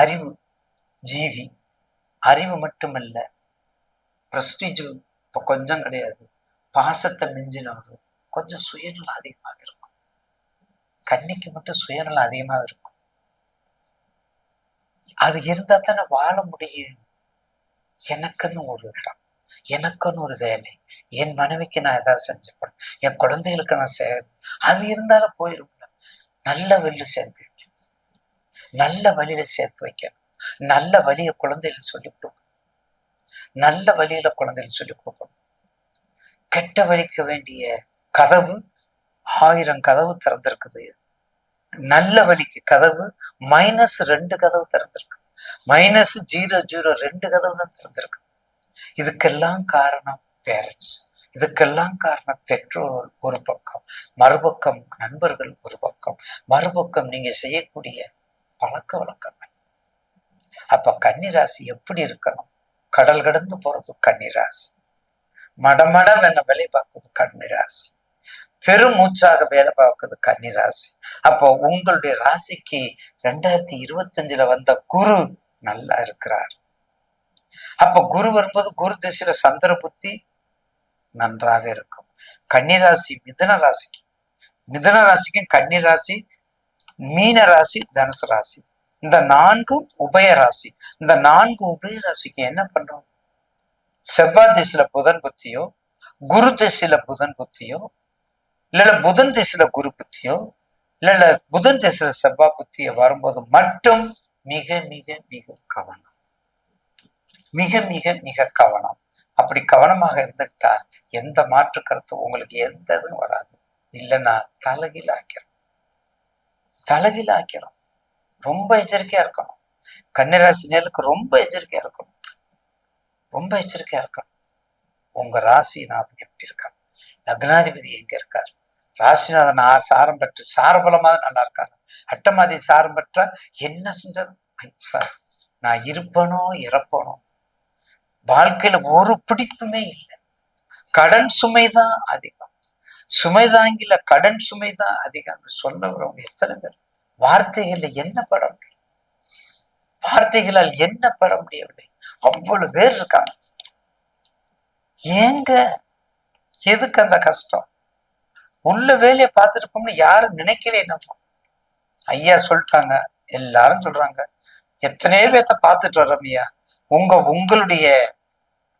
அறிவு ஜீவி. அறிவு மட்டுமல்ல பிரஸ்டீஜ் இப்போ கொஞ்சம் கிடையாது. பாசத்தை மிஞ்சினவர் கொஞ்சம் சுயநலம் அதிகமாக இருக்கும். கன்னிக்கு மட்டும் சுயநலம் அதிகமாக இருக்கும். அது இருந்தா தானே வாழ முடியும். எனக்குன்னு ஒரு இடம் எனக்குன்னு ஒரு வேலை. என் மனைவிக்கு நான் ஏதாவது செஞ்சு போறேன் என் குழந்தைகளுக்கு நான் சேர் அது இருந்தாலும் போயிடும் நல்ல வெள்ளு சேர்ந்து. நல்ல வழியில சேர்த்து வைக்கணும். நல்ல வழிய குழந்தைகள் சொல்லி கொடுக்கணும். நல்ல வழியில குழந்தைகள் சொல்லி கொடுக்கணும். கெட்ட வழிக்க வேண்டிய கதவு ஆயிரம் கதவு திறந்திருக்குது. நல்ல வழிக்கு கதவு மைனஸ் ரெண்டு கதவு திறந்திருக்கு. மைனஸ் ஜீரோ ஜீரோ ரெண்டு கதவு தான் திறந்திருக்கு. இதுக்கெல்லாம் காரணம் பேரண்ட்ஸ் இதுக்கெல்லாம் காரணம் பெற்றோர் ஒரு பக்கம் மறுபக்கம் நண்பர்கள் ஒரு பக்கம். மறுபக்கம் நீங்க செய்யக்கூடிய பழக்க வழக்கங்கள். அப்ப கன்னிராசி எப்படி இருக்கணும்? கடல் கடந்து போறது கன்னிராசி. மடமடம் என்ன வேலை பார்க்குறது கன்னிராசி பெருமூச்சாக வேலை பார்க்குறது கன்னிராசி. அப்போ உங்களுடைய ராசிக்கு ரெண்டாயிரத்தி இருபத்தஞ்சுல வந்த குரு நல்லா இருக்கிறார். அப்ப குரு வரும்போது குரு திசையில சந்திர புத்தி நன்றாக இருக்கும். கன்னிராசி மிதன ராசிக்கு. மிதன ராசிக்கும் கன்னிராசி மீன ராசி தனுசு ராசி இந்த நான்கும் உபய ராசி இந்த நான்கு உபய ராசிக்கு என்ன பண்றோம்? செவ்வாய் திசையில புதன் புத்தியோ குரு திசையில புதன் புத்தியோ இல்ல புதன் திசையில குரு புத்தியோ இல்ல புதன் திசையில செவ்வாய் புத்திய வரும்போது மட்டும் மிக மிக மிக கவனம். மிக மிக மிக கவனம். அப்படி கவனமாக இருந்துக்கிட்டா எந்த மாற்று கருத்து உங்களுக்கு எந்த இதுவும் வராது. இல்லைன்னா தலைகீழ் ஆக்கிறோம் தலைகீழ் ஆக்கிறோம் ரொம்ப எச்சரிக்கையா இருக்கணும். கன்னிராசி நேருக்கு ரொம்ப எச்சரிக்கையா இருக்கணும். ரொம்ப எச்சரிக்கையா இருக்கணும். உங்க ராசிநாதன் எப்படி இருக்காரு? லக்னாதிபதி எங்க இருக்கார்? ராசிநாதன் ஆ- சாரம் பெற்று சாரபலமாக நல்லா இருக்காரு. அட்டமாதி சாரம் பெற்றா என்ன செஞ்சது சார் நான் இருப்பனோ இறப்பனோ. வாழ்க்கையில ஒரு பிடிப்புமே இல்லை. கடன் சுமை தான் அதிகம். சுமை தாங்கில கடன் சுமை தான் அதிகம் சொல்ல வரவங்க எத்தனை பேர்? வார்த்தைகள்ல என்ன பெற முடியும்? வார்த்தைகளால் என்ன பெற முடியவில்லை? அவ்வளவு பேர் இருக்காங்க. ஏங்க? எதுக்கு அந்த கஷ்டம்? உள்ள வேலையை பார்த்துருப்போம்னு யாரும் நினைக்கல நம்ம ஐயா சொல்லிட்டாங்க எல்லாரும் சொல்றாங்க. எத்தனையோ பேர்த்த பார்த்துட்டு வர்றோம் ஐயா. உங்க உங்களுடைய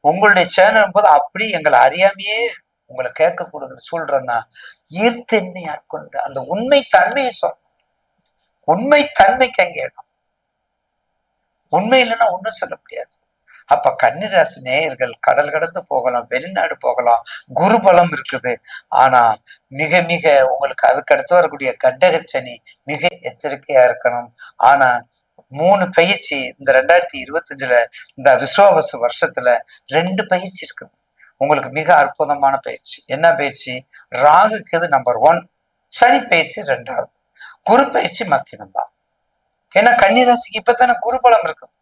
உங்களுடைய சேனல் போது அப்படி எங்களை அறியாமையே உங்களை கேட்கக்கூடாது சொல்றேன்னா ஈர்த்தென்னை ஆட்கொண்டு அந்த உண்மை தன்மையை சொல். உண்மை தன்மைக்கு அங்கே இடம். உண்மை இல்லைன்னா ஒண்ணும் சொல்ல முடியாது. அப்ப கன்னிராசி நேயர்கள் கடல் கடந்து போகலாம் வெளிநாடு போகலாம் குரு பலம் இருக்குது. ஆனா மிக மிக உங்களுக்கு அதுக்கு அடுத்து வரக்கூடிய கண்டக சனி மிக எச்சரிக்கையா இருக்கணும். ஆனா மூணு பயிற்சி இந்த ரெண்டாயிரத்தி இருபத்தஞ்சுல இந்த விஸ்வாவசு வருஷத்துல ரெண்டு பயிற்சி இருக்குது. உங்களுக்கு மிக அற்புதமான பயிற்சி. என்ன பயிற்சி? ராகுக்கு இது நம்பர் ஒன் சனி பயிற்சி ரெண்டாவது. குரு பயிற்சி மக்களும் தான். ஏன்னா கன்னிராசிக்கு இப்பதானே குருபலம் இருக்குது.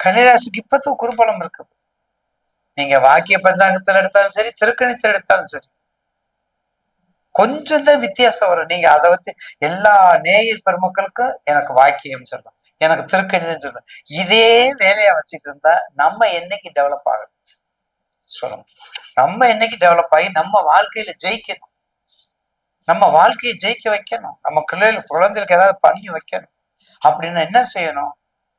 கன்னிராசிக்கு இப்பதான் குருபலம் இருக்குது. நீங்க வாக்கிய பஞ்சாங்கத்தில் எடுத்தாலும் சரி திருக்கணித்துல எடுத்தாலும் சரி கொஞ்சம் தான் வித்தியாசம் வரும். நீங்க அதை வச்சு எல்லா நேயர் பெருமக்களுக்கும் எனக்கு வாக்கியம் சொல்லலாம் எனக்கு திருக்கணிதம் சொல்லலாம் இதே வேலையா வச்சுட்டு இருந்தா நம்ம என்னைக்கு டெவலப் ஆகுது சொல்லணும் நம்ம என்னைக்கு டெவலப் ஆகி நம்ம வாழ்க்கையில ஜெயிக்கணும். நம்ம வாழ்க்கையை ஜெயிக்க வைக்கணும். நம்ம பிள்ளைகள் குழந்தைகளுக்கு ஏதாவது பண்ணி வைக்கணும். அப்படின்னா என்ன செய்யணும்?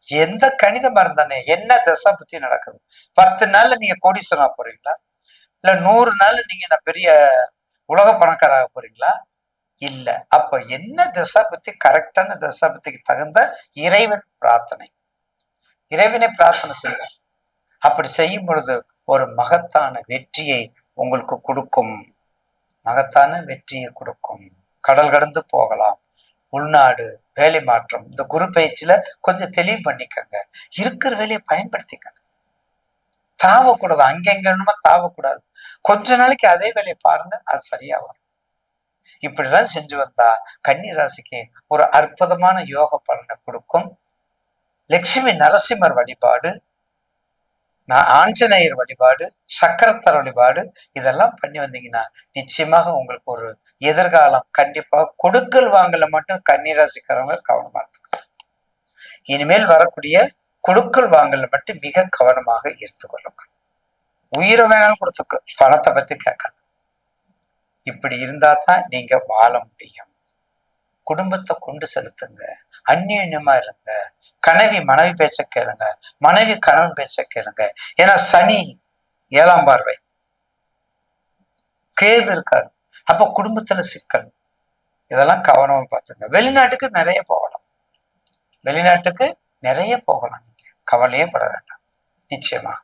எந்த கணித மருந்தானே என்ன தசா புத்தி நடக்குது? பத்து நாள்ல நீங்க கோடீஸ்வரனா போறீங்களா? இல்ல நூறு நாள்ல நீங்க நான் பெரிய உலக பணக்காராக போறீங்களா? இல்ல. அப்ப என்ன தசா புத்தி கரெக்டான தசா புத்திக்கு தகுந்த இறைவன் பிரார்த்தனை. இறைவனை பிரார்த்தனை செய்யும் அப்படி செய்யும் பொழுது ஒரு மகத்தான வெற்றியை உங்களுக்கு கொடுக்கும். மகத்தான வெற்றியை கொடுக்கும். கடல் கடந்து போகலாம். உள்நாடு வேலை மாற்றம் இந்த குரு பயிற்சியில கொஞ்சம் தெளிவு பண்ணிக்கங்க. இருக்கிற வேலையை பயன்படுத்திக்கங்க. தாவக்கூடாது. அங்கெங்க என்னமோ தாவக்கூடாது. கொஞ்ச நாளைக்கு அதே வேலையை பாருங்க அது சரியா வரும். இப்படிலாம் செஞ்சு வந்தா கன்னி ராசிக்கு ஒரு அற்புதமான யோக பலனை கொடுக்கும். லட்சுமி நரசிம்மர் வழிபாடு நான் ஆஞ்சநேயர் வழிபாடு சக்கரத்தார் வழிபாடு இதெல்லாம் பண்ணி வந்தீங்கன்னா நிச்சயமாக உங்களுக்கு ஒரு எதிர்காலம் கண்டிப்பாக கொடுக்கல் வாங்கல மட்டும் கன்னிராசிக்காரங்க கவனமா இருக்கு இனிமேல் வரக்கூடிய கொடுக்கல் வாங்கல மட்டும் மிக கவனமாக இருந்து கொள்ளுங்கள். உயிரை வேணாலும் கொடுத்துக்க பணத்தை பத்தி கேட்காது. இப்படி இருந்தா தான் நீங்க வாழ முடியும். குடும்பத்தை கொண்டு செலுத்துங்க. அந்நியமா இருங்க. கனவி மனைவி பேச்ச கேளுங்க. மனைவி கணவன் பேச்ச கேளுங்க. ஏன்னா சனி ஏழாம் பார்வை. கேது இருக்காரு. அப்ப குடும்பத்துல சிக்கல். இதெல்லாம் கவனமா பார்த்துங்க. வெளிநாட்டுக்கு நிறைய போகலாம். வெளிநாட்டுக்கு நிறைய போகலாம் நீங்க. கவலையே பட வேண்டாம். நிச்சயமாக.